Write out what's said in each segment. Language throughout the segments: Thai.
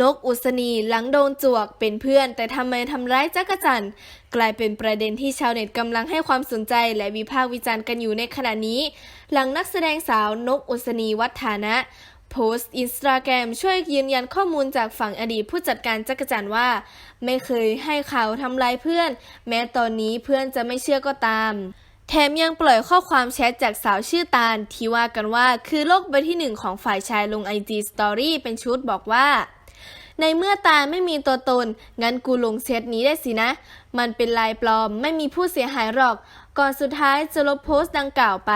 นกอุศนีหลังโดนจวกเป็นเพื่อน แต่ทำไมทำร้ายจักรจันทร์กลายเป็นประเด็นที่ชาวเน็ตกำลังให้ความสนใจและวิพากษ์วิจารณ์กันอยู่ในขณะนี้ หลังนักแสดงสาวนกอุศนีวัฒานะโพสต์อินสตาแกรมช่วยยืนยันข้อมูลจากฝั่งอดีตผู้จัดการจักรจันทร์ว่า ไม่เคยให้ข่าวทำร้ายเพื่อน แม้ตอนนี้เพื่อนจะไม่เชื่อก็ตาม แถมยังปล่อยข้อความแชทจากสาวชื่อตาลที่ว่ากันว่าคือโลกใบที่หนึ่งของฝ่ายชายลงไอจีสตอรี่เป็นชุดบอกว่า ในเมื่อตาไม่มีตัวตน งั้นกูลงเซตนี้ได้สินะ มันเป็นลายปลอมไม่มีผู้เสียหายหรอก ก่อนสุดท้ายจะลบโพสต์ดังกล่าวไป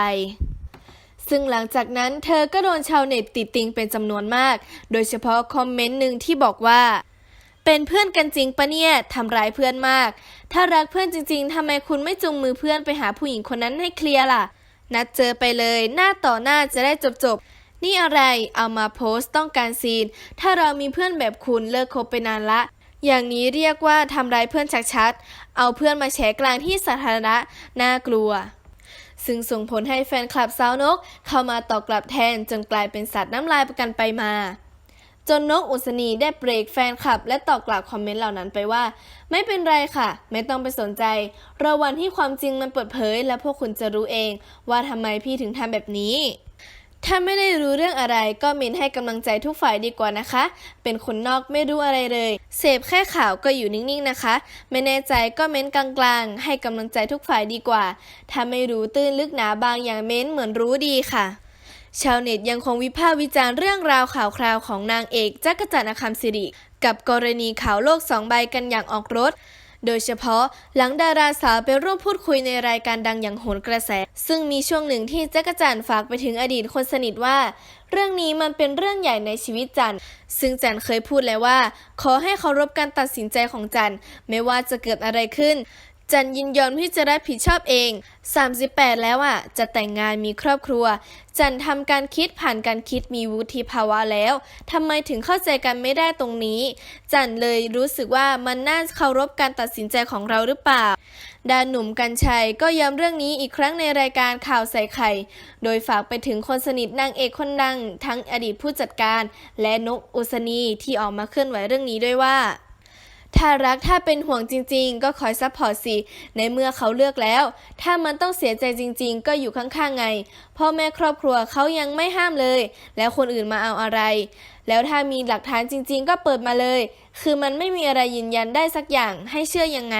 ซึ่งหลังจากนั้นเธอก็โดนชาวเน็ตติดติงเป็นจำนวนมาก โดยเฉพาะคอมเมนต์หนึ่งที่บอกว่า เป็นเพื่อนกันจริงปะเนี่ยทำร้ายเพื่อนมาก ถ้ารักเพื่อนจริงๆทำไมคุณไม่จูงมือเพื่อนไปหาผู้หญิงคนนั้นให้เคลียร์ล่ะ นัดเจอไปเลย หน้าต่อหน้าจะได้จบๆ นี่อะไร เอามาโพสต์ต้องการซีน ถ้าเรามีเพื่อนแบบคุณเลิกคบไปนานละ อย่างนี้เรียกว่าทำร้ายเพื่อนชัดๆ เอาเพื่อนมาแฉกลางที่สาธารณะ น่ากลัว ซึ่งส่งผลให้แฟนคลับสาวนก เข้ามาตอบกลับแทนจนกลายเป็นสัตว์น้ำลายประกันไปมา จนนกอุศนีได้เบรกแฟนคลับ และตอบกลับคอมเมนต์เหล่านั้นไปว่า ไม่เป็นไรค่ะ ไม่ต้องไปสนใจรอวันที่ความจริงมันเปิดเผย และพวกคุณจะรู้เอง ว่าทำไมพี่ถึงทำแบบนี้ ถ้าไม่ได้รู้เรื่องอะไรก็เมนให้กำลังใจทุกฝ่ายดีกว่านะคะ เป็นคนนอกไม่รู้อะไรเลย เสพแค่ข่าวก็อยู่นิ่งๆนะคะ ไม่แน่ใจก็เม้นกลางๆ ให้กำลังใจทุกฝ่ายดีกว่า ถ้าไม่รู้ตื้นลึกหนาบางอย่างเม้นเหมือนรู้ดีค่ะชาวเน็ตยังคงวิพากษ์วิจารณ์เรื่องราวข่าวคราวของนางเอกจักรจันทร์อคัมศิริ กับกรณีข่าวโลกสองใบกันอย่างออกรถ โดยเฉพาะหลังดาราสาวไปร่วมพูดคุยในรายการดังอย่างโหนกระแส ซึ่งมีช่วงหนึ่งที่จักรจันฝากไปถึงอดีตคนสนิทว่า เรื่องนี้มันเป็นเรื่องใหญ่ในชีวิตจันซึ่งจันเคยพูดแล้วว่า ขอให้เคารพการตัดสินใจของจันไม่ว่าจะเกิดอะไรขึ้น จันยินยอมที่จะรับผิดชอบเอง 38 แล้วอะ จะแต่งงานมีครอบครัว จันทำการคิดผ่านการคิดมีวุฒิภาวะแล้วทำไมถึงเข้าใจกันไม่ได้ตรงนี้ จันเลยรู้สึกว่ามันน่าเคารพการตัดสินใจของเราหรือเปล่าดานหนุ่มกัญชัยก็ย้ำเรื่องนี้อีกครั้งในรายการข่าวใส่ไข่ โดยฝากไปถึงคนสนิทนางเอกคนดัง ทั้งอดีตผู้จัดการ และนกอุศนีที่ออกมาเคลื่อนไหวเรื่องนี้ด้วยว่า ถ้ารักถ้าเป็นห่วงจริง ๆ ก็คอยซัพพอร์ตสิ ในเมื่อเขาเลือกแล้ว ถ้ามันต้องเสียใจจริง ๆ ก็อยู่ข้างๆไง พ่อแม่ครอบครัวเขายังไม่ห้ามเลย แล้วคนอื่นมาเอาอะไร แล้วถ้ามีหลักฐานจริง ๆ ก็เปิดมาเลย คือมันไม่มีอะไรยืนยันได้สักอย่างให้เชื่อยังไง